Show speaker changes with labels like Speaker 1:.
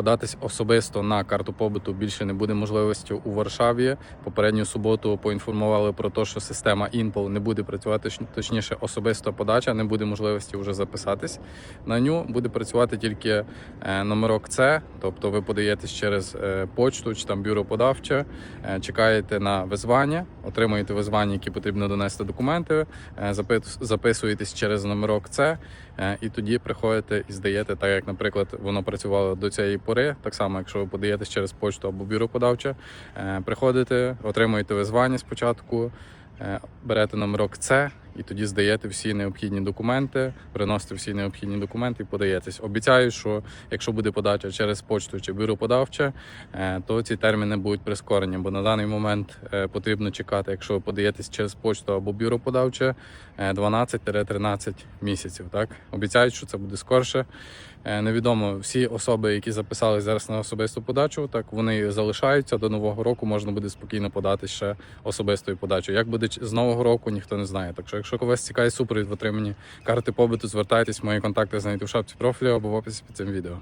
Speaker 1: Податись особисто на карту побуту більше не буде можливості у Варшаві. Попередню суботу поінформували про те, що система Інпол не буде працювати, точніше, особиста подача, не буде можливості вже записатись. На ню буде працювати тільки е, номерок С, тобто ви подаєтесь через е, почту чи там бюро подавче, е, чекаєте на визвання, отримуєте визвання, які потрібно донести документи, записуєтесь через номерок С, і тоді приходите і здаєте, так як, наприклад, воно працювало до цієї пори. Так само, якщо ви подаєтесь через почту або бюро подавче, е, приходите, отримуєте визвання спочатку. е, Берете номерок С і тоді здаєте всі необхідні документи, приносите всі необхідні документи і подаєтесь. Обіцяю, що якщо буде подача через почту чи бюро подавче, е, то ці терміни будуть прискорені, бо на даний момент е, потрібно чекати, якщо ви подаєтесь через почту або бюро подавче, е, 12-13 місяців. Так обіцяють, що це буде скорше. Е, Невідомо всі особи, які записались зараз на особисту подачу, так вони залишаються до нового року. Можна буде спокійно подати ще особистою подачою. Як буде з нового року, ніхто не знає. Так що, якщо вас цікавить супровід в отриманні карти побиту, звертайтесь. Мої контакти знайдете в шапці профілю або в описі під цим відео.